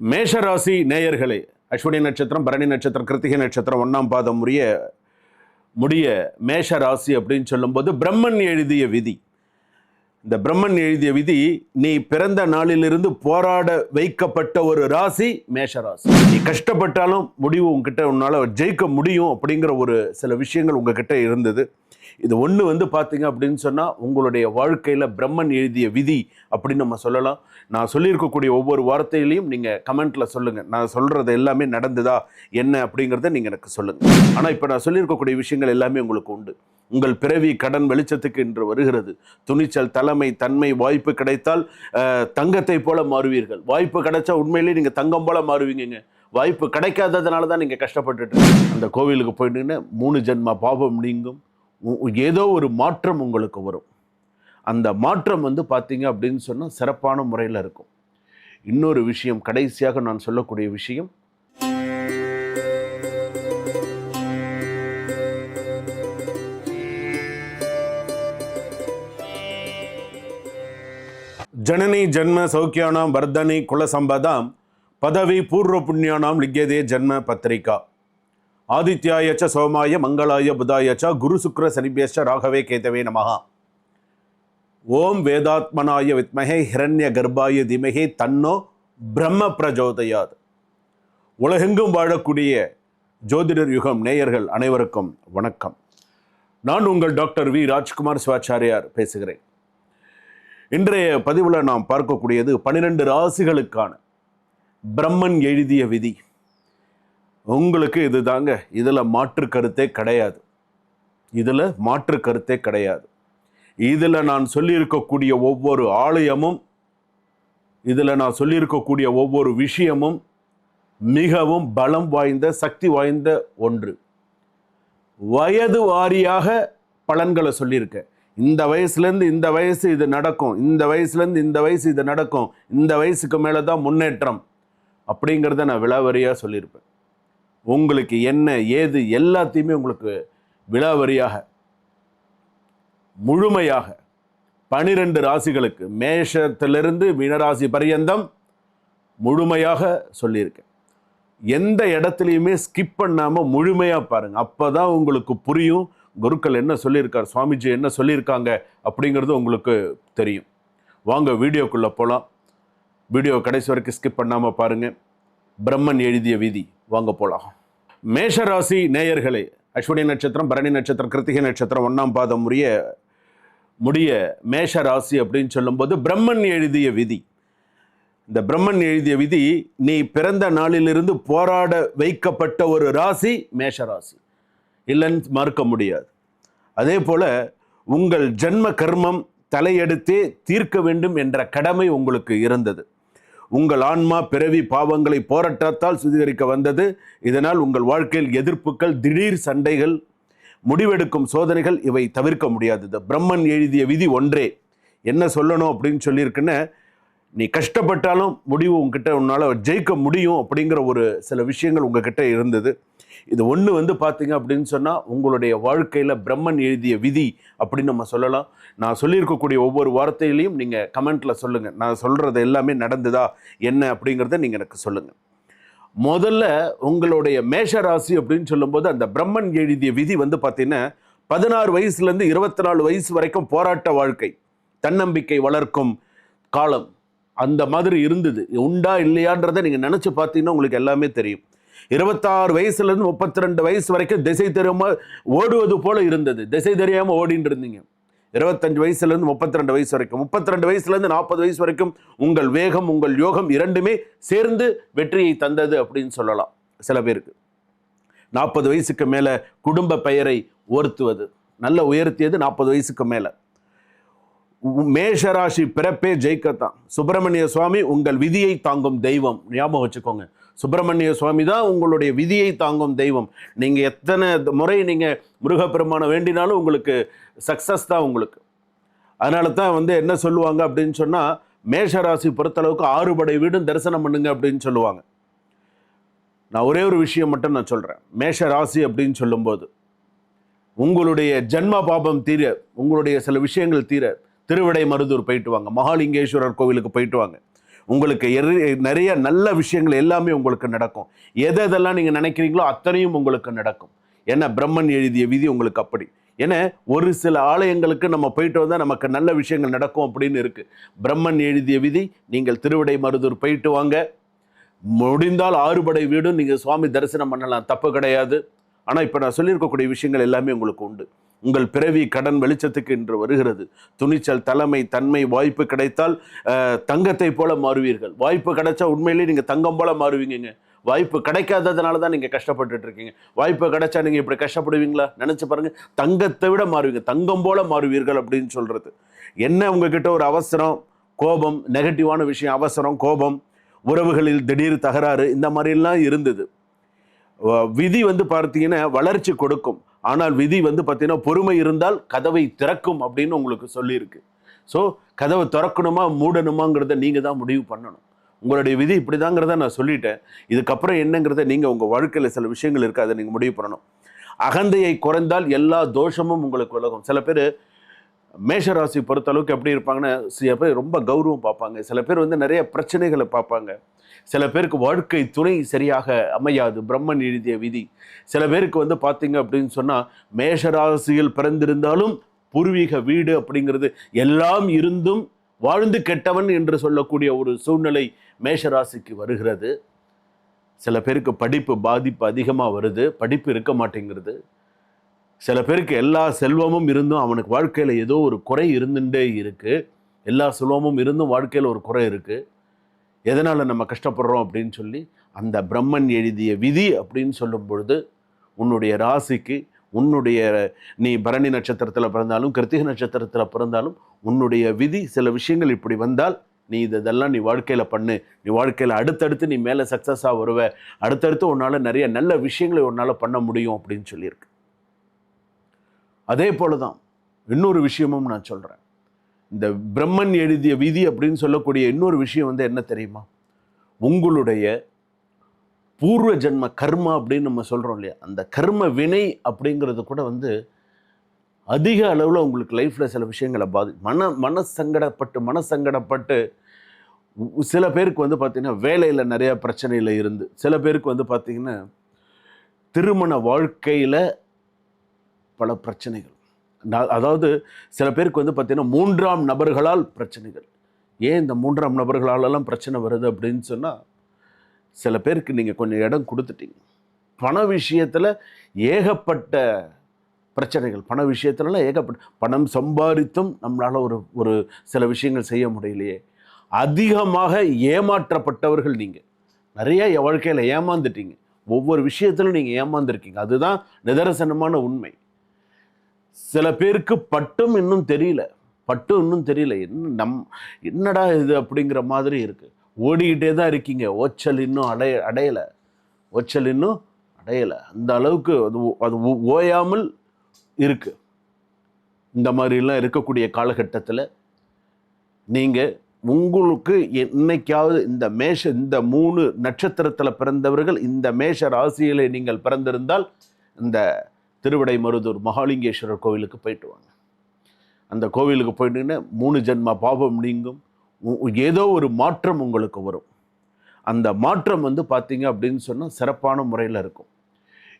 மேஷராசி நேயர்களே அஸ்வினி நட்சத்திரம் பரணி நட்சத்திரம் கிருத்திகை நட்சத்திரம் ஒன்றாம் பாதம் உரிய முடிய மேஷ ராசி அப்படின்னு சொல்லும்போது பிரம்மன் எழுதிய விதி. இந்த பிரம்மன் எழுதிய விதி நீ பிறந்த நாளிலிருந்து போராட வைக்கப்பட்ட ஒரு ராசி மேஷராசி. நீ கஷ்டப்பட்டாலும் முடிவு உங்ககிட்ட உன்னால் ஜெயிக்க முடியும் அப்படிங்கிற ஒரு சில விஷயங்கள் உங்ககிட்ட இருந்தது. இது ஒன்று வந்து பார்த்தீங்க அப்படின்னு சொன்னால் உங்களுடைய வாழ்க்கையில் பிரம்மன் எழுதிய விதி அப்படின்னு நம்ம சொல்லலாம். நான் சொல்லியிருக்கக்கூடிய ஒவ்வொரு வார்த்தையிலையும் நீங்கள் கமெண்ட்டில் சொல்லுங்கள் நான் சொல்கிறது எல்லாமே நடந்ததா என்ன அப்படிங்கிறத நீங்கள் எனக்கு சொல்லுங்கள் ஆனால் இப்போ நான் சொல்லியிருக்கக்கூடிய விஷயங்கள் எல்லாமே உங்களுக்கு உண்டு. உங்கள் பிறவி கடன் வெளிச்சத்துக்கு இன்று வருகிறது. துணிச்சல் தலைமை தன்மை வாய்ப்பு கிடைத்தால் தங்கத்தை போல மாறுவீர்கள். வாய்ப்பு கிடைச்சா உண்மையிலேயே நீங்கள் தங்கம் போல மாறுவீங்கங்க. வாய்ப்பு கிடைக்காததுனால தான் நீங்கள் கஷ்டப்பட்டுட்டு அந்த கோவிலுக்கு போயிட்டீங்கன்னா மூணு ஜென்ம பாபம் நீங்கும். ஏதோ ஒரு மாற்றம் உங்களுக்கு வரும். அந்த மாற்றம் வந்து பார்த்தீங்க அப்படின்னு சொன்னால் சிறப்பான முறையில் இருக்கும். இன்னொரு விஷயம் கடைசியாக நான் சொல்லக்கூடிய விஷயம். ஜனனி ஜன்ம சௌக்கியானாம் வர்தனி குலசம்பதாம் பதவி பூர்வ புண்ணியானாம் லிங்கதே ஜன்ம பத்திரிகா. ஆதித்யாயச்ச சோமாய மங்களாய புதாயச்ச குரு சுக்ர சனிபேஷ ராகவே கேதவே நமஹா. ஓம் வேதாத்மனாய வித்மகே ஹிரண்ய கர்ப்பாய திமகே தன்னோ பிரம்ம பிரஜோதயாத். உலகெங்கும் வாழக்கூடிய ஜோதிடர் யுகம் நேயர்கள் அனைவருக்கும் வணக்கம். நான் உங்கள் டாக்டர் வி. ராஜ்குமார் சிவாச்சாரியார் பேசுகிறேன். இன்றைய பதிவில் நாம் பார்க்கக்கூடியது பன்னிரெண்டு ராசிகளுக்கான பிரம்மன் எழுதிய விதி. உங்களுக்கு இது தாங்க. இதில் மாற்று கருத்தே கிடையாது. இதில் மாற்று கருத்தே கிடையாது. இதில் நான் சொல்லியிருக்கக்கூடிய ஒவ்வொரு ஆலயமும் இதில் நான் சொல்லியிருக்கக்கூடிய ஒவ்வொரு விஷயமும் மிகவும் பலம் வாய்ந்த சக்தி வாய்ந்த ஒன்று. வயது வாரியாக பலன்களை சொல்லியிருக்கேன். இந்த வயசுலேருந்து இந்த வயசு இது நடக்கும். இந்த வயசுலேருந்து இந்த வயசு இது நடக்கும். இந்த வயசுக்கு மேலே தான் முன்னேற்றம் அப்படிங்கிறத நான் விலாவரியாக சொல்லியிருப்பேன். உங்களுக்கு என்ன ஏது எல்லாத்தையுமே உங்களுக்கு விழாவரியாக முழுமையாக பனிரெண்டு ராசிகளுக்கு மேஷத்திலிருந்து மீனராசி பரியந்தம் முழுமையாக சொல்லியிருக்கேன். எந்த இடத்துலையுமே ஸ்கிப் பண்ணாமல் முழுமையாக பாருங்கள் அப்போ தான் உங்களுக்கு புரியும் குருக்கள் என்ன சொல்லியிருக்கார் சுவாமிஜி என்ன சொல்லியிருக்காங்க அப்படிங்கிறது உங்களுக்கு தெரியும். வாங்க வீடியோக்குள்ளே போகலாம் வீடியோ கடைசி வரைக்கும் ஸ்கிப் பண்ணாமல் பாருங்கள் பிரம்மன் எழுதிய விதி. வாங்க போகலாம் மேஷராசி நேயர்களே அஸ்வினி நட்சத்திரம் பரணி நட்சத்திரம் கிருத்திகை நட்சத்திரம் ஒன்றாம் பாதம் உரிய முடிய மேஷ ராசி அப்படின்னு சொல்லும்போது பிரம்மன் எழுதிய விதி. இந்த பிரம்மன் எழுதிய விதி நீ பிறந்த நாளிலிருந்து போராட வைக்கப்பட்ட ஒரு ராசி மேஷ ராசி இல்லைன்னு மறுக்க முடியாது. அதே போல் உங்கள் ஜென்ம கர்மம் தலையெடுத்தே தீர்க்க வேண்டும் என்ற கடமை உங்களுக்கு இருந்தது. உங்கள் ஆன்மா பிறவி பாவங்களை போராட்டத்தால் சுத்திகரிக்க வந்தது. இதனால் உங்கள் வாழ்க்கையில் எதிர்ப்புகள் திடீர் சண்டைகள் முடிவெடுக்கும் சோதனைகள் இவை தவிர்க்க முடியாதது பிரம்மன் எழுதிய விதி ஒன்றே. என்ன சொல்லணும் அப்படின்னு சொல்லியிருக்குன்னு நீ கஷ்டப்பட்டாலும் முடிவு உங்ககிட்ட உன்னால் ஜெயிக்க முடியும் அப்படிங்கிற ஒரு சில விஷயங்கள் உங்ககிட்ட இருந்தது. இது ஒன்று வந்து பார்த்தீங்க அப்படின்னு சொன்னால் உங்களுடைய வாழ்க்கையில் பிரம்மன் எழுதிய விதி அப்படின்னு நம்ம சொல்லலாம். நான் சொல்லியிருக்கக்கூடிய ஒவ்வொரு வார்த்தையிலையும் நீங்கள் கமெண்ட்டில் சொல்லுங்கள் நான் சொல்கிறது எல்லாமே நடந்ததா என்ன அப்படிங்கிறத நீங்கள் எனக்கு சொல்லுங்கள் முதல்ல உங்களுடைய மேஷ ராசி அப்படின்னு சொல்லும்போது அந்த பிரம்மன் எழுதிய விதி வந்து பார்த்தீங்கன்னா பதினாறு வயசுலேருந்து இருபத்தி நாலு வயசு வரைக்கும் போராட்ட வாழ்க்கை. தன்னம்பிக்கை வளர்க்கும் காலம். அந்த மாதிரி இருந்தது. உண்டா இல்லையான்றதை நீங்கள் நினச்சி பார்த்தீங்கன்னா உங்களுக்கு எல்லாமே தெரியும். இருபத்தாறு வயசுலேருந்து முப்பத்தி ரெண்டு வயசு வரைக்கும் திசை தெரியாமல் ஓடுவது போல இருந்தது. திசை தெரியாமல் ஓடிட்டு இருந்தீங்க. இருபத்தஞ்சு வயசுலேருந்து முப்பத்தி ரெண்டு வயசு வரைக்கும். முப்பத்தி ரெண்டு வயசுலேருந்து நாற்பது வயசு வரைக்கும் உங்கள் வேகம் உங்கள் யோகம் இரண்டுமே சேர்ந்து வெற்றியை தந்தது அப்படின்னு சொல்லலாம் சில பேருக்கு. நாற்பது வயசுக்கு மேலே குடும்ப பெயரை உயர்த்துவது. நல்ல உயர்த்தியது நாற்பது வயசுக்கு மேலே. மேஷராசி பிறப்பே ஜெயிக்கத்தான். சுப்பிரமணிய சுவாமி உங்கள் விதியை தாங்கும் தெய்வம். ஞாபகம் வச்சுக்கோங்க. சுப்பிரமணிய சுவாமி தான் உங்களுடைய விதியை தாங்கும் தெய்வம். நீங்கள் எத்தனை முறை நீங்கள் முருகப்பெருமானை வேண்டினாலும் உங்களுக்கு சக்ஸஸ் தான் உங்களுக்கு. அதனால தான் வந்து என்ன சொல்லுவாங்க அப்படின்னு சொன்னால் மேஷராசி பொறுத்தளவுக்கு ஆறுபடை வீடும் தரிசனம் பண்ணுங்க அப்படின்னு சொல்லுவாங்க. நான் ஒரே ஒரு விஷயம் மட்டும் நான் சொல்கிறேன் மேஷ ராசி அப்படின்னு சொல்லும்போது உங்களுடைய ஜென்ம பாபம் தீர உங்களுடைய சில விஷயங்கள் தீர திருவிடை மருதூர் போயிட்டு வாங்க. மகாலிங்கேஸ்வரர் கோவிலுக்கு போயிட்டு வாங்க. உங்களுக்கு எரி- நிறைய நல்ல விஷயங்கள் எல்லாமே உங்களுக்கு நடக்கும். எது எதெல்லாம் நீங்கள் நினைக்கிறீங்களோ அத்தனையும் உங்களுக்கு நடக்கும். ஏன்னா பிரம்மன் எழுதிய விதி உங்களுக்கு அப்படி. ஏன்னா ஒரு சில ஆலயங்களுக்கு நம்ம போயிட்டு வந்தால் நமக்கு நல்ல விஷயங்கள் நடக்கும் அப்படின்னு இருக்குது பிரம்மன் எழுதிய விதி நீங்கள் திருவிடை மருதூர் போயிட்டு வாங்க. முடிந்தால் ஆறுபடை வீடும் நீங்கள் சுவாமி தரிசனம் பண்ணலாம். தப்பு கிடையாது. ஆனால் இப்போ நான் சொல்லியிருக்கக்கூடிய விஷயங்கள் எல்லாமே உங்களுக்கு உண்டு. உங்கள் பிறவி கடன் வெளிச்சத்துக்கு இன்று வருகிறது. துணிச்சல் தலைமை தன்மை வாய்ப்பு கிடைத்தால் தங்கத்தை போல மாறுவீர்கள். வாய்ப்பு கிடைச்சா உண்மையிலேயே நீங்கள் தங்கம் போல மாறுவீங்க வாய்ப்பு கிடைக்காததுனால தான் நீங்கள் கஷ்டப்பட்டுட்டு இருக்கீங்க. வாய்ப்பு கிடைச்சா நீங்கள் இப்படி கஷ்டப்படுவீங்களா? நினச்சி பாருங்கள் தங்கத்தை விட மாறுவீங்க. தங்கம் போல மாறுவீர்கள் அப்படின்னு சொல்கிறது என்ன உங்ககிட்ட ஒரு அவசரம்? கோபம் நெகட்டிவான விஷயம் அவசரம் கோபம். உறவுகளில் திடீர் தகராறு இந்த மாதிரிலாம் இருந்தது. விதி வந்து பார்த்தீங்கன்னா வளர்ச்சி கொடுக்கும். ஆனால் விதி வந்து பார்த்தீங்கன்னா பொறுமை இருந்தால் கதவை திறக்கும் அப்படின்னு உங்களுக்கு சொல்லியிருக்கு. ஸோ கதவை திறக்கணுமா மூடணுமாங்கிறத நீங்கள் தான் முடிவு பண்ணணும். உங்களுடைய விதி இப்படிதாங்கிறத நான் சொல்லிட்டேன். இதுக்கப்புறம் என்னங்கிறத நீங்கள் உங்கள் வாழ்க்கையில் சில விஷயங்கள் இருக்குது அதை நீங்கள் முடிவு பண்ணணும். அகந்தையை குறைந்தால் எல்லா தோஷமும் உங்களுக்கு விலகும். சில பேர் மேஷராசி பொறுத்தளவுக்கு எப்படி இருப்பாங்கன்னா சில பேர் ரொம்ப கௌரவம் பார்ப்பாங்க. சில பேர் வந்து நிறைய பிரச்சனைகளை பார்ப்பாங்க. சில பேருக்கு வாழ்க்கை துணை சரியாக அமையாது. பிரம்மன் எழுதிய விதி. சில பேருக்கு வந்து பார்த்தீங்க அப்படின்னு சொன்னால் மேஷராசியில் பிறந்திருந்தாலும் பூர்வீக வீடு அப்படிங்கிறது எல்லாம் இருந்தும் வாழ்ந்து கெட்டவன் என்று சொல்லக்கூடிய ஒரு சூழ்நிலை மேஷராசிக்கு வருகிறது. சில பேருக்கு படிப்பு பாதிப்பு அதிகமாக வருது. படிப்பு இருக்க மாட்டேங்கிறது. சில பேருக்கு எல்லா செல்வமும் இருந்தும் அவனுக்கு வாழ்க்கையில் ஏதோ ஒரு குறை இருந்துட்டே இருக்குது எல்லா செல்வமும் இருந்தும் வாழ்க்கையில் ஒரு குறை இருக்குது எதனால் நம்ம கஷ்டப்படுறோம் அப்படின்னு சொல்லி அந்த பிரம்மன் எழுதிய விதி அப்படின்னு சொல்லும் பொழுது உன்னுடைய ராசிக்கு உன்னுடைய நீ பரணி நட்சத்திரத்தில் பிறந்தாலும் கிருத்திக நட்சத்திரத்தில் பிறந்தாலும் உன்னுடைய விதி சில விஷயங்கள் இப்படி வந்தால் நீ இதெல்லாம் நீ வாழ்க்கையில் பண்ணு. நீ வாழ்க்கையில் அடுத்தடுத்து நீ மேலே சக்ஸஸாக வருவ. அடுத்தடுத்து உன்னால் நிறைய நல்ல விஷயங்களை உன்னால் பண்ண முடியும் அப்படின்னு சொல்லியிருக்கு. அதே போல தான் இன்னொரு விஷயமும் நான் சொல்கிறேன் இந்த பிரம்மன் எழுதிய விதி அப்படின்னு சொல்லக்கூடிய இன்னொரு விஷயம் வந்து என்ன தெரியுமா? உங்களுடைய பூர்வ ஜென்ம கர்மா அப்படின்னு நம்ம சொல்கிறோம் இல்லையா? அந்த கர்ம வினை அப்படிங்கிறது கூட வந்து அதிக அளவில் உங்களுக்கு லைஃப்பில் சில விஷயங்களை பாதி மன மனசங்கடப்பட்டு மனசங்கடப்பட்டு சில பேருக்கு வந்து பார்த்திங்கன்னா வேலையில் நிறையா பிரச்சனையில் இருந்து சில பேருக்கு வந்து பார்த்திங்கன்னா திருமண வாழ்க்கையில் பல பிரச்சனைகள். நான் அதாவது சில பேருக்கு வந்து பார்த்திங்கன்னா மூன்றாம் நபர்களால் பிரச்சனைகள். ஏன் இந்த மூன்றாம் நபர்களாலெல்லாம் பிரச்சனை வருது அப்படின்னு சொன்னால் சில பேருக்கு நீங்கள் கொஞ்சம் இடம் கொடுத்துட்டீங்க. பண விஷயத்தில் ஏகப்பட்ட பிரச்சனைகள். பண விஷயத்துலலாம் ஏகப்பட்ட பணம் சம்பாதித்தும் நம்மளால் ஒரு ஒரு சில விஷயங்கள் செய்ய முடியலையே. அதிகமாக ஏமாற்றப்பட்டவர்கள் நீங்கள் நிறைய என் வாழ்க்கையில் ஏமாந்துட்டீங்க. ஒவ்வொரு விஷயத்திலும் நீங்கள் ஏமாந்துருக்கீங்க. அதுதான் நிதர்சனமான உண்மை. சில பேருக்கு பட்டும் இன்னும் தெரியல. பட்டும் இன்னும் தெரியல. என்ன நம் என்னடா இது அப்படிங்கிற மாதிரி இருக்குது ஓடிக்கிட்டே தான் இருக்கீங்க. ஓச்சல் இன்னும் அடைய அடையலை. ஓச்சல் இன்னும் அடையலை. அந்த அளவுக்கு அது ஓ- அது ஓ- ஓயாமல் இருக்குது இந்த மாதிரிலாம் இருக்கக்கூடிய காலகட்டத்தில் நீங்கள் உங்களுக்கு என்னைக்காவது இந்த மேஷ இந்த மூணு நட்சத்திரத்தில் பிறந்தவர்கள் இந்த மேஷ ராசியில் நீங்கள் பிறந்திருந்தால் இந்த திருவிடை மருதூர் மகாலிங்கேஸ்வரர் கோவிலுக்கு போயிட்டு வாங்க. அந்த கோவிலுக்கு போயிட்டீங்கன்னா மூணு ஜென்ம பாபம் நீங்கும். உ- ஏதோ ஒரு மாற்றம் உங்களுக்கு வரும். அந்த மாற்றம் வந்து பார்த்தீங்க அப்படின்னு சொன்னால் சிறப்பான முறையில் இருக்கும்.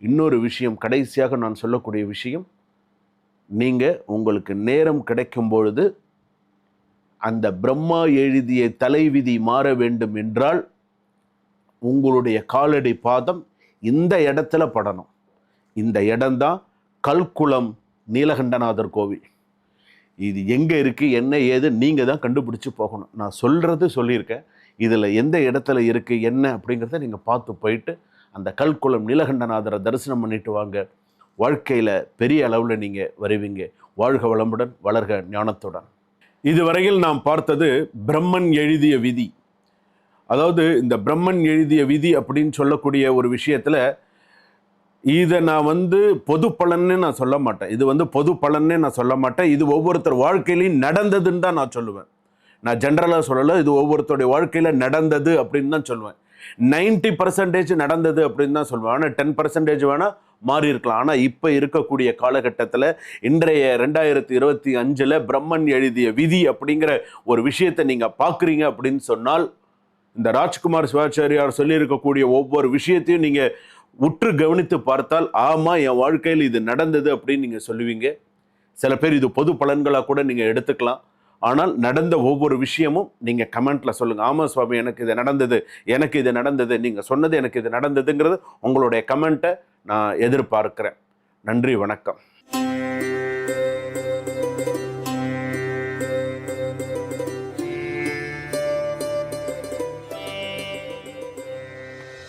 இன்னொரு விஷயம் கடைசியாக நான் சொல்லக்கூடிய விஷயம் நீங்கள் உங்களுக்கு நேரம் கிடைக்கும் பொழுது அந்த பிரம்மா எழுதிய தலைவிதி மாற வேண்டும் என்றால் உங்களுடைய காலடி பாதம் இந்த இடத்துல படணும். இந்த இடம்தான் கல்குளம் நீலகண்டநாதர் கோவில். இது எங்கே இருக்குது என்ன ஏது நீங்கள் தான் கண்டுபிடிச்சி போகணும். நான் சொல்கிறது சொல்லியிருக்கேன். இதில் எந்த இடத்துல இருக்குது என்ன அப்படிங்கிறத நீங்கள் பார்த்து போயிட்டு அந்த கல்குளம் நீலகண்டநாதரை தரிசனம் பண்ணிட்டு வாங்க. வாழ்க்கையில் பெரிய அளவில் நீங்கள் வருவீங்க. வாழ்க வளமுடன் வளர்க ஞானத்துடன். இதுவரையில் நாம் பார்த்தது பிரம்மன் எழுதிய விதி. அதாவது இந்த பிரம்மன் எழுதிய விதி அப்படின்னு சொல்லக்கூடிய ஒரு விஷயத்தில் இதை நான் வந்து பொது பலன்னு நான் சொல்ல மாட்டேன். இது வந்து பொது பலன்னே நான் சொல்ல மாட்டேன். இது ஒவ்வொருத்தர் வாழ்க்கையிலையும் நடந்ததுன்னு தான் நான் சொல்லுவேன். நான் ஜென்ரலாக சொல்லலை இது ஒவ்வொருத்தருடைய வாழ்க்கையில் நடந்தது அப்படின்னு தான் சொல்லுவேன். 90% பர்சன்டேஜ் நடந்தது அப்படின்னு தான் சொல்லுவேன். ஆனால் டென் பர்சன்டேஜ் வேணால் மாறி இருக்கலாம். ஆனால் இப்போ இருக்கக்கூடிய காலகட்டத்தில் இன்றைய ரெண்டாயிரத்தி இருபத்தி அஞ்சில் பிரம்மன் எழுதிய விதி அப்படிங்கிற ஒரு விஷயத்தை நீங்கள் பார்க்குறீங்க அப்படின்னு சொன்னால் இந்த ராஜ்குமார் சிவாச்சாரியார் சொல்லியிருக்கக்கூடிய ஒவ்வொரு விஷயத்தையும் நீங்கள் உற்று கவனித்து பார்த்தால் ஆமாம் என் வாழ்க்கையில் இது நடந்தது அப்படின்னு நீங்கள் சொல்லுவீங்க. சில பேர் இது பொது பலன்களாக கூட நீங்கள் எடுத்துக்கலாம். ஆனால் நடந்த ஒவ்வொரு விஷயமும் நீங்கள் கமெண்ட்டில் சொல்லுங்கள் ஆமா சுவாமி எனக்கு இது நடந்தது எனக்கு இது நடந்தது நீங்கள் சொன்னது எனக்கு இது நடந்ததுங்கிறது உங்களுடைய கமெண்ட்டை நான் எதிர்பார்க்குறேன். நன்றி வணக்கம்.